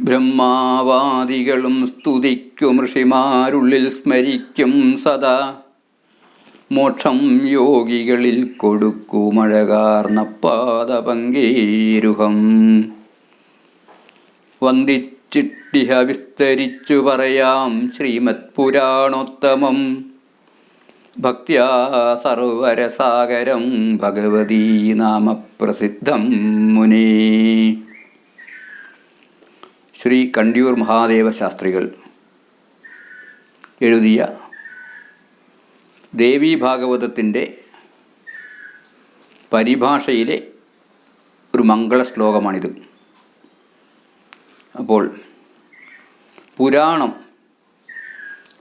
ബ്രഹ്മാവാദികളും സ്തുതിക്കും ഋഷിമാരുള്ളിൽ സ്മരിക്കും സദാ. മോക്ഷം യോഗികളിൽ കൊടുക്കുമഴകാർന്ന പാദപങ്കേരുഹം വന്ദിച്ചിട്ടിഹ വിസ്തരിച്ചു പറയാം ശ്രീമത് പുരാണോത്തമം. ഭക്തിയാ സർവരസാഗരം ഭഗവതീ നാമപ്രസിദ്ധം മുനേ. ശ്രീ കണ്ടിയൂർ മഹാദേവ ശാസ്ത്രികൾ എഴുതിയ ദേവീ ഭാഗവതത്തിന്റെ പരിഭാഷയിലെ ഒരു മംഗള ശ്ലോകമാണിത്. അപ്പോൾ പുരാണം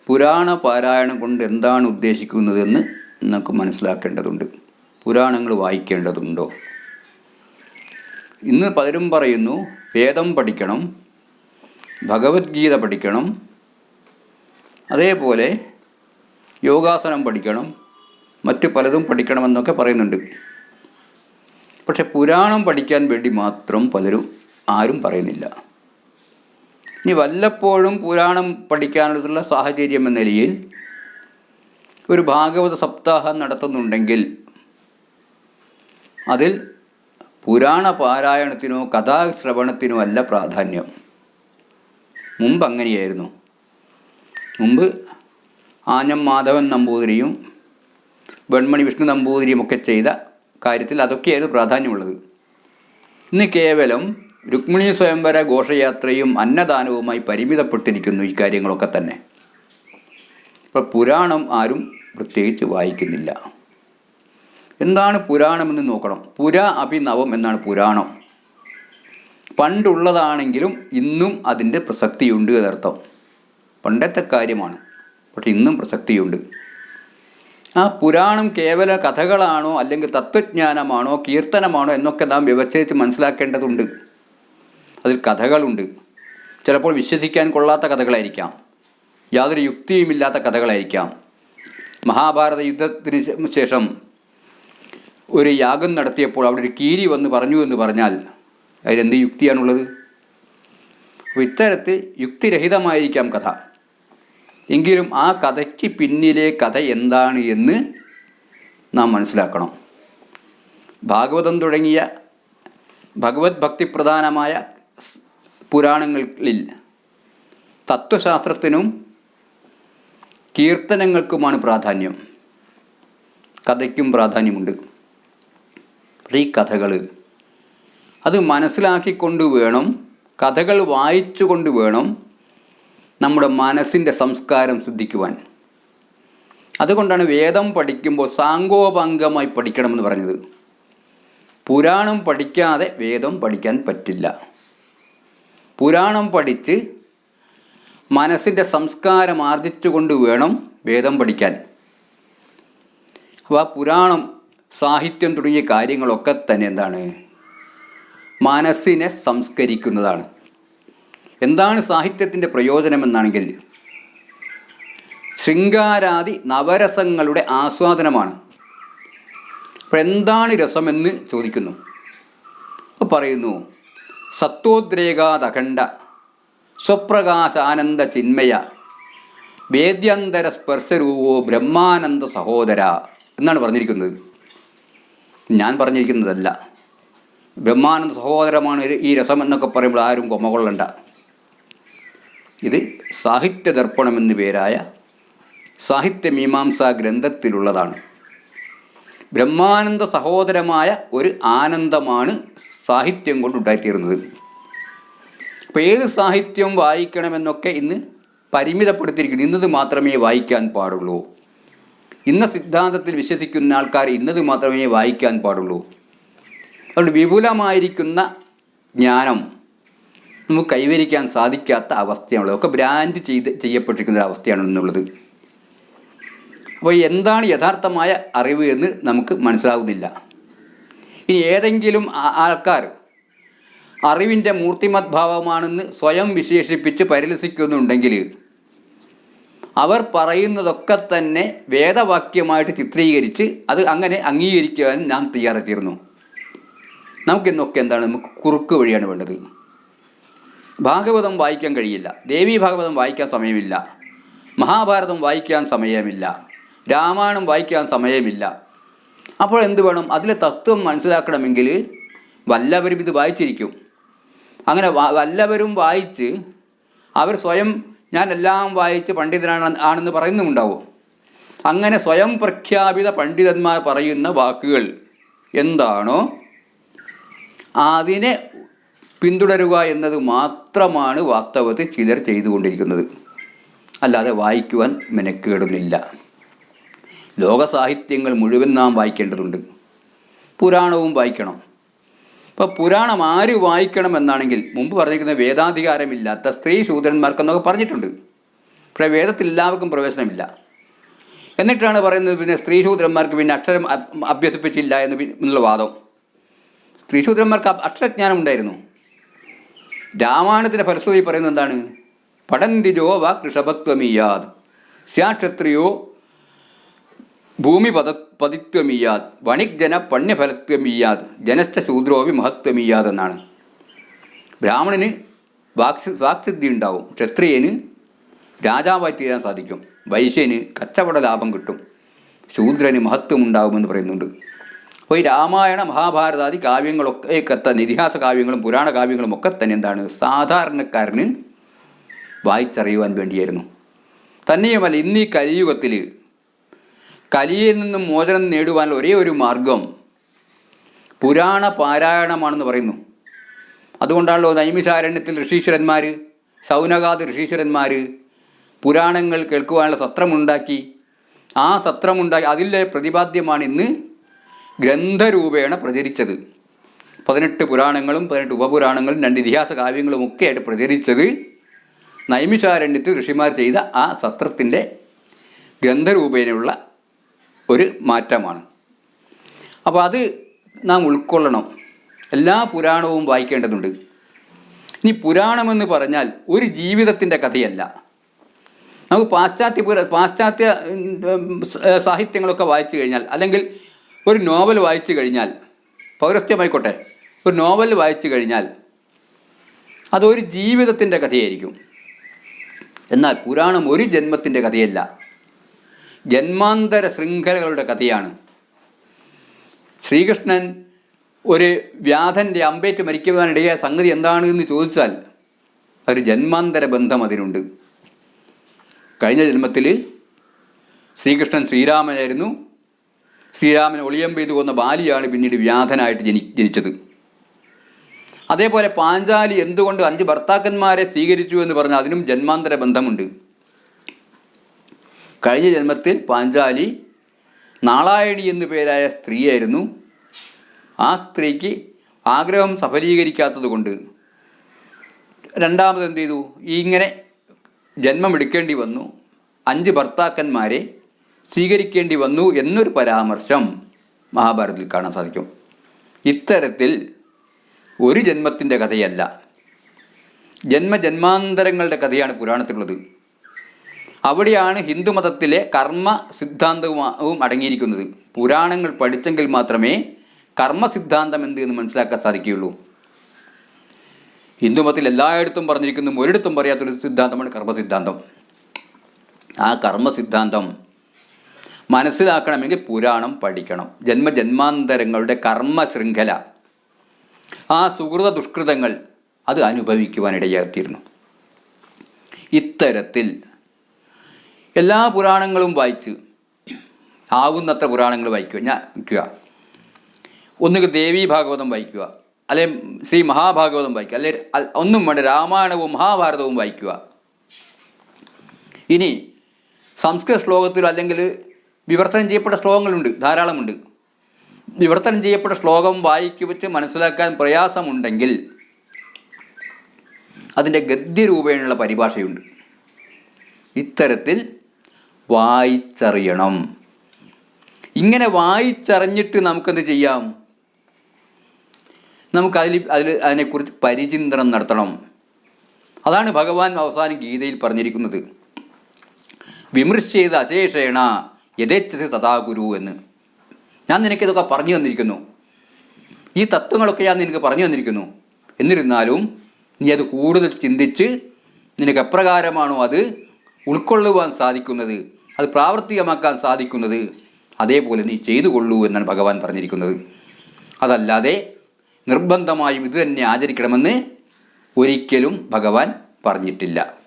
പുരാണ പാരായണം കൊണ്ട് എന്താണ് ഉദ്ദേശിക്കുന്നതെന്ന് നമുക്ക് മനസ്സിലാക്കേണ്ടതുണ്ട്. പുരാണങ്ങൾ വായിക്കേണ്ടതുണ്ടോ? ഇന്ന് പലരും പറയുന്നു വേദം പഠിക്കണം ഭഗവത്ഗീത പഠിക്കണം. അതേപോലെ യോഗാസനം പഠിക്കണം. മറ്റു പലതും പഠിക്കണമെന്നൊക്കെ പറയുന്നുണ്ട്. പക്ഷെ പുരാണം പഠിക്കാൻ വേണ്ടി മാത്രം പലരും ആരും പറയുന്നില്ല. ഇനി വല്ലപ്പോഴും പുരാണം പഠിക്കാനുള്ള സാഹചര്യം എന്ന നിലയിൽ ഒരു ഭാഗവത സപ്താഹം നടത്തുന്നുണ്ടെങ്കിൽ അതിൽ പുരാണ പാരായണത്തിനോ കഥാശ്രവണത്തിനോ അല്ല പ്രാധാന്യം. മുമ്പ് അങ്ങനെയായിരുന്നു. മുമ്പ് ആഞ്ഞം മാധവൻ നമ്പൂതിരിയും വെൺമണി വിഷ്ണു നമ്പൂതിരിയും ഒക്കെ ചെയ്ത കാര്യത്തിൽ അതൊക്കെയായിരുന്നു പ്രാധാന്യമുള്ളത്. ഇന്ന് കേവലം രുക്മിണി സ്വയംവര ഘോഷയാത്രയും അന്നദാനവുമായി പരിമിതപ്പെട്ടിരിക്കുന്നു ഈ കാര്യങ്ങളൊക്കെ തന്നെ. ഇപ്പോൾ പുരാണം ആരും പ്രത്യേകിച്ച് വായിക്കുന്നില്ല. എന്താണ് പുരാണമെന്ന് നോക്കണം. പുര അഭിനവം എന്നാണ് പുരാണം. പണ്ടുള്ളതാണെങ്കിലും ഇന്നും അതിന്റെ പ്രസക്തിയുണ്ട് എന്നർത്ഥം. പണ്ടത്തെ കാര്യമാണ്. പക്ഷെ ഇന്നും പ്രസക്തിയുണ്ട്. ആ പുരാണം കേവല കഥകളാണോ അല്ലെങ്കിൽ തത്വജ്ഞാനമാണോ കീർത്തനമാണോ എന്നൊക്കെ നാം വ്യവച്ഛേച്ച് മനസ്സിലാക്കേണ്ടതുണ്ട്. അതിൽ കഥകളുണ്ട്. ചിലപ്പോൾ വിശ്വസിക്കാൻ കൊള്ളാത്ത കഥകളായിരിക്കാം. യാതൊരു യുക്തിയുമില്ലാത്ത കഥകളായിരിക്കാം. മഹാഭാരത യുദ്ധത്തിന് ശേഷം ഒരു യാഗം നടത്തിയപ്പോൾ അവിടെ ഒരു കീരി വന്ന് പറഞ്ഞു എന്ന് പറഞ്ഞാൽ അതിലെന്ത് യുക്തിയാണുള്ളത്? അപ്പോൾ ഇത്തരത്തിൽ യുക്തിരഹിതമായിരിക്കാം കഥ. എങ്കിലും ആ കഥയ്ക്ക് പിന്നിലെ കഥ എന്താണ് എന്ന് നാം മനസ്സിലാക്കണം. ഭാഗവതം തുടങ്ങിയ ഭഗവത് ഭക്തിപ്രധാനമായ പുരാണങ്ങളിൽ തത്വശാസ്ത്രത്തിനും കീർത്തനങ്ങൾക്കുമാണ് പ്രാധാന്യം. കഥയ്ക്കും പ്രാധാന്യമുണ്ട്. ഈ കഥകൾ അത് മനസ്സിലാക്കിക്കൊണ്ട് വേണം കഥകൾ വായിച്ചുകൊണ്ട് വേണം നമ്മുടെ മനസ്സിന്റെ സംസ്കാരം സിദ്ധിക്കുവാൻ. അതുകൊണ്ടാണ് വേദം പഠിക്കുമ്പോൾ സാങ്കോപാംഗമായി പഠിക്കണമെന്ന് പറഞ്ഞത്. പുരാണം പഠിക്കാതെ വേദം പഠിക്കാൻ പറ്റില്ല. പുരാണം പഠിച്ച് മനസ്സിന്റെ സംസ്കാരം ആർജിച്ചുകൊണ്ട് വേണം വേദം പഠിക്കാൻ. അപ്പോൾ ആ പുരാണം സാഹിത്യം തുടങ്ങിയ കാര്യങ്ങളൊക്കെ തന്നെ എന്താണ്? മനസ്സിനെ സംസ്കരിക്കുന്നതാണ്. എന്താണ് സാഹിത്യത്തിന്റെ പ്രയോജനമെന്നാണെങ്കിൽ ശൃംഗാരാദി നവരസങ്ങളുടെ ആസ്വാദനമാണ്. അപ്പോൾ എന്താണ് രസമെന്ന് ചോദിക്കുന്നു. അപ്പോൾ പറയുന്നു സത്വോദ്രേകാദഖണ്ഡ സ്വപ്രകാശാനന്ദ ചിന്മയ വേദ്യാന്തര സ്പർശരൂപോ ബ്രഹ്മാനന്ദ സഹോദര എന്നാണ് പറഞ്ഞിരിക്കുന്നത്. ഞാൻ പറഞ്ഞിരിക്കുന്നതല്ല. ബ്രഹ്മാനന്ദ സഹോദരമാണ് ഈ രസം എന്നൊക്കെ പറയുമ്പോൾ ആരും കൊമകൊള്ളണ്ട. ഇത് സാഹിത്യ ദർപ്പണം എന്നു പേരായ സാഹിത്യമീമാംസാ ഗ്രന്ഥത്തിലുള്ളതാണ്. ബ്രഹ്മാനന്ദ സഹോദരമായ ഒരു ആനന്ദമാണ് സാഹിത്യം കൊണ്ട് ഉണ്ടായിത്തീരുന്നത് അപ്പോൾ ഏത് സാഹിത്യം വായിക്കണമെന്നൊക്കെ ഇന്ന് പരിമിതപ്പെടുത്തിയിരിക്കുന്നു. ഇന്നത് മാത്രമേ വായിക്കാൻ പാടുള്ളൂ. ഇന്ന സിദ്ധാന്തത്തിൽ വിശ്വസിക്കുന്ന ആൾക്കാർ ഇന്നത് മാത്രമേ വായിക്കാൻ പാടുള്ളൂ. അതുകൊണ്ട് വിപുലമായിരിക്കുന്ന ജ്ഞാനം നമുക്ക് കൈവരിക്കാൻ സാധിക്കാത്ത അവസ്ഥയാണുള്ളത്. ഒക്കെ ബ്രാൻഡ് ചെയ്ത് ചെയ്യപ്പെട്ടിരിക്കുന്ന അവസ്ഥയാണ് എന്നുള്ളത് അപ്പോൾ എന്താണ് യഥാർത്ഥമായ അറിവ് എന്ന് നമുക്ക് മനസ്സിലാകുന്നില്ല ഇനി ഏതെങ്കിലും ആൾക്കാർ അറിവിന്റെ മൂർത്തിമത് ഭാവമാണെന്ന് സ്വയം വിശേഷിപ്പിച്ച് പരിലസിക്കുന്നുണ്ടെങ്കിൽ അവർ പറയുന്നതൊക്കെ തന്നെ വേദവാക്യമായിട്ട് ചിത്രീകരിച്ച് അത് അങ്ങനെ അംഗീകരിക്കാൻ നാം തയ്യാറെത്തിയിരുന്നു. നമുക്കിന്നൊക്കെ എന്താണ്? നമുക്ക് കുറുക്ക് വഴിയാണ് വേണ്ടത്. ഭാഗവതം വായിക്കാൻ കഴിയില്ല. ദേവി ഭാഗവതം വായിക്കാൻ സമയമില്ല. മഹാഭാരതം വായിക്കാൻ സമയമില്ല. രാമായണം വായിക്കാൻ സമയമില്ല. അപ്പോൾ എന്ത് വേണം? അതിലെ തത്വം മനസ്സിലാക്കണമെങ്കിൽ വല്ലവരും ഇത് വായിച്ചിരിക്കും. അങ്ങനെ വല്ലവരും വായിച്ച് അവർ സ്വയം ഞാൻ എല്ലാം വായിച്ച് പണ്ഡിതനാണ് ആണെന്ന് പറയുന്നുമുണ്ടാവും. അങ്ങനെ സ്വയം പ്രഖ്യാപിത പണ്ഡിതന്മാർ പറയുന്ന വാക്കുകൾ എന്താണോ അതിനെ പിന്തുടരുക എന്നത് മാത്രമാണ് വാസ്തവത്തിൽ ചിലർ ചെയ്തുകൊണ്ടിരിക്കുന്നത്. അല്ലാതെ വായിക്കുവാൻ മെനക്കേടുന്നില്ല. ലോകസാഹിത്യങ്ങൾ മുഴുവൻ നാം വായിക്കേണ്ടതുണ്ട്. പുരാണവും വായിക്കണം. ഇപ്പോൾ പുരാണം ആര് വായിക്കണം എന്നാണെങ്കിൽ മുമ്പ് പറഞ്ഞിരിക്കുന്ന വേദാധികാരമില്ലാത്ത സ്ത്രീ ശൂദ്രന്മാർക്കെന്നൊക്കെ പറഞ്ഞിട്ടുണ്ട്. പക്ഷേ വേദത്തിൽ എല്ലാവർക്കും പ്രവേശനമില്ല. എന്നിട്ടാണ് പറയുന്നത് പിന്നെ സ്ത്രീ ശൂദ്രന്മാർക്ക് പിന്നെ അക്ഷരം അഭ്യസിപ്പിച്ചില്ല എന്ന് എന്നുള്ള വാദം. സ്ത്രീ ശൂദ്രന്മാർക്ക് അ- അക്ഷരജ്ഞാനം ഉണ്ടായിരുന്നു രാമായണത്തിന്റെ ഫലശ്രുതി പറയുന്നത് എന്താണ്? പടന്തിജോ വ കൃഷഭത്വമിയാദ് സ്യാക്ഷത്രിയോ ഭൂമി പദ പതിത്വമിയാദ്. വണിക് ജന പണ്യഫലത്വമീയാത് ജനസ്ഥ ശൂദ്രോവി മഹത്വമിയാദ് എന്നാണ്. ബ്രാഹ്മണന് വാക്സി വാക്സിദ്ധി ഉണ്ടാവും. ക്ഷത്രിയന് രാജാവായി തീരാൻ സാധിക്കും. വൈശ്യന് കച്ചവട ലാഭം കിട്ടും. ശൂദ്രന് മഹത്വം ഉണ്ടാകുമെന്ന് പറയുന്നുണ്ട്. അപ്പോൾ ഈ രാമായണ മഹാഭാരതാദി കാവ്യങ്ങളൊക്കെ തന്നെ ഇതിഹാസ കാവ്യങ്ങളും പുരാണ കാവ്യങ്ങളും ഒക്കെ തന്നെ എന്താണ്? സാധാരണക്കാരന് വായിച്ചറിയുവാൻ വേണ്ടിയായിരുന്നു. തന്നെയുമല്ല ഇന്ന് ഈ കലിയുഗത്തിൽ കലിയിൽ നിന്നും മോചനം നേടുവാനുള്ള ഒരേ ഒരു മാർഗം പുരാണ പാരായണമാണെന്ന് പറയുന്നു. അതുകൊണ്ടാണല്ലോ നൈമിശാരണ്യത്തിൽ ഋഷീശ്വരന്മാർ സൗനകാത് ഋഷീശ്വരന്മാർ പുരാണങ്ങൾ കേൾക്കുവാനുള്ള സത്രമുണ്ടാക്കി. ആ സത്രമുണ്ടാക്കി അതിലെ പ്രതിപാദ്യമാണ് ഇന്ന് ഗ്രന്ഥരൂപേണ പ്രചരിച്ചത്. പതിനെട്ട് പുരാണങ്ങളും പതിനെട്ട് ഉപപുരാണങ്ങളും രണ്ട് ഇതിഹാസ കാവ്യങ്ങളും ഒക്കെ ആയിട്ട് പ്രചരിച്ചത് നൈമിഷാരണ്യത്തിൽ ഋഷിമാർ ചെയ്ത ആ സത്രത്തിന്റെ ഗ്രന്ഥരൂപേണയുള്ള ഒരു മാറ്റമാണ്. അപ്പോൾ അത് നാം ഉൾക്കൊള്ളണം. എല്ലാ പുരാണവും വായിക്കേണ്ടതുണ്ട്. ഇനി പുരാണമെന്ന് പറഞ്ഞാൽ ഒരു ജീവിതത്തിന്റെ കഥയല്ല. നമുക്ക് പാശ്ചാത്യ പുര പാശ്ചാത്യ സാഹിത്യങ്ങളൊക്കെ വായിച്ചു കഴിഞ്ഞാൽ അല്ലെങ്കിൽ ഒരു നോവൽ വായിച്ചു കഴിഞ്ഞാൽ പൗരസ്ത്യമായിക്കോട്ടെ ഒരു നോവൽ വായിച്ചു കഴിഞ്ഞാൽ അതൊരു ജീവിതത്തിന്റെ കഥയായിരിക്കും. എന്നാൽ പുരാണം ഒരു ജന്മത്തിന്റെ കഥയല്ല. ജന്മാന്തര ശൃംഖലകളുടെ കഥയാണ്. ശ്രീകൃഷ്ണൻ ഒരു വ്യാധന്റെ അമ്പേറ്റ് മരിക്കുവാനിടയായ സംഗതി എന്താണ് എന്ന് ചോദിച്ചാൽ ഒരു ജന്മാന്തര ബന്ധം അതിനുണ്ട്. കഴിഞ്ഞ ജന്മത്തിൽ ശ്രീകൃഷ്ണൻ ശ്രീരാമനായിരുന്നു. ശ്രീരാമൻ ഒളിയം പെയ്തു കൊന്ന ബാലിയാണ് പിന്നീട് വ്യാധനായിട്ട് ജനി ജനിച്ചത്. അതേപോലെ പാഞ്ചാലി എന്തുകൊണ്ട് അഞ്ച് ഭർത്താക്കന്മാരെ സ്വീകരിച്ചു എന്ന് പറഞ്ഞാൽ അതിനും ജന്മാന്തര ബന്ധമുണ്ട്. കഴിഞ്ഞ ജന്മത്തിൽ പാഞ്ചാലി നാളായണി എന്നു പേരായ സ്ത്രീയായിരുന്നു. ആ സ്ത്രീക്ക് ആഗ്രഹം സഫലീകരിക്കാത്തത് കൊണ്ട് രണ്ടാമത് എന്ത് ചെയ്തു ഇങ്ങനെ ജന്മമെടുക്കേണ്ടി വന്നു. അഞ്ച് ഭർത്താക്കന്മാരെ സ്വീകരിക്കേണ്ടി വന്നു എന്നൊരു പരാമർശം മഹാഭാരതത്തിൽ കാണാൻ സാധിക്കും. ഇത്തരത്തിൽ ഒരു ജന്മത്തിന്റെ കഥയല്ല. ജന്മജന്മാന്തരങ്ങളുടെ കഥയാണ് പുരാണത്തിലുള്ളത്. അവിടെയാണ് ഹിന്ദുമതത്തിലെ കർമ്മ സിദ്ധാന്തവും അടങ്ങിയിരിക്കുന്നത്. പുരാണങ്ങൾ പഠിച്ചെങ്കിൽ മാത്രമേ കർമ്മ സിദ്ധാന്തം എന്ത് എന്ന് മനസ്സിലാക്കാൻ സാധിക്കുകയുള്ളൂ. ഹിന്ദുമതത്തിൽ എല്ലായിടത്തും പറഞ്ഞിരിക്കുന്നു ഒരിടത്തും പറയാത്തൊരു സിദ്ധാന്തമാണ് കർമ്മ സിദ്ധാന്തം. ആ കർമ്മ സിദ്ധാന്തം മനസ്സിലാക്കണമെങ്കിൽ പുരാണം പഠിക്കണം. ജന്മജന്മാന്തരങ്ങളുടെ കർമ്മ ശൃംഖല ആ സുഹൃത ദുഷ്കൃതങ്ങൾ അത് അനുഭവിക്കുവാനിടയായിത്തീരുന്നു. ഇത്തരത്തിൽ എല്ലാ പുരാണങ്ങളും വായിച്ച് ആവുന്നത്ര പുരാണങ്ങൾ വായിക്കുക. ഞാൻ വയ്ക്കുക. ഒന്നുകിൽ ദേവീ ഭാഗവതം വായിക്കുക. അല്ലെ ശ്രീ മഹാഭാഗവതം വായിക്കുക. അല്ലെ ഒന്നും വേണ്ട രാമായണവും മഹാഭാരതവും വായിക്കുക. ഇനി സംസ്കൃത ശ്ലോകത്തിൽ അല്ലെങ്കിൽ വിവർത്തനം ചെയ്യപ്പെട്ട ശ്ലോകങ്ങളുണ്ട് ധാരാളമുണ്ട്. വിവർത്തനം ചെയ്യപ്പെട്ട ശ്ലോകം വായിക്കു വെച്ച് മനസ്സിലാക്കാൻ പ്രയാസമുണ്ടെങ്കിൽ അതിന്റെ ഗദ്യരൂപേണുള്ള പരിഭാഷയുണ്ട്. ഇത്തരത്തിൽ വായിച്ചറിയണം. ഇങ്ങനെ വായിച്ചറിഞ്ഞിട്ട് നമുക്കെന്ത് ചെയ്യാം? നമുക്ക് അതിൽ അതിൽ അതിനെക്കുറിച്ച് പരിചിന്തനം നടത്തണം. അതാണ് ഭഗവാൻ അവസാനം ഗീതയിൽ പറഞ്ഞിരിക്കുന്നത്. വിമർശ ചെയ്ത് അശേഷേണ യഥേച്ഛസ് തഥാ ഗുരു എന്ന്. ഞാൻ നിനക്ക് ഇതൊക്കെ പറഞ്ഞു തന്നിരിക്കുന്നു. ഈ തത്വങ്ങളൊക്കെ ഞാൻ നിനക്ക് പറഞ്ഞു തന്നിരിക്കുന്നു. എന്നിരുന്നാലും നീ അത് കൂടുതൽ ചിന്തിച്ച് നിനക്ക് എപ്രകാരമാണോ അത് ഉൾക്കൊള്ളുവാൻ സാധിക്കുന്നത് അത് പ്രാവർത്തികമാക്കാൻ സാധിക്കുന്നത് അതേപോലെ നീ ചെയ്തു കൊള്ളൂ എന്നാണ് ഭഗവാൻ പറഞ്ഞിരിക്കുന്നത്. അതല്ലാതെ നിർബന്ധമായും ഇതുതന്നെ ആചരിക്കണമെന്ന് ഒരിക്കലും ഭഗവാൻ പറഞ്ഞിട്ടില്ല.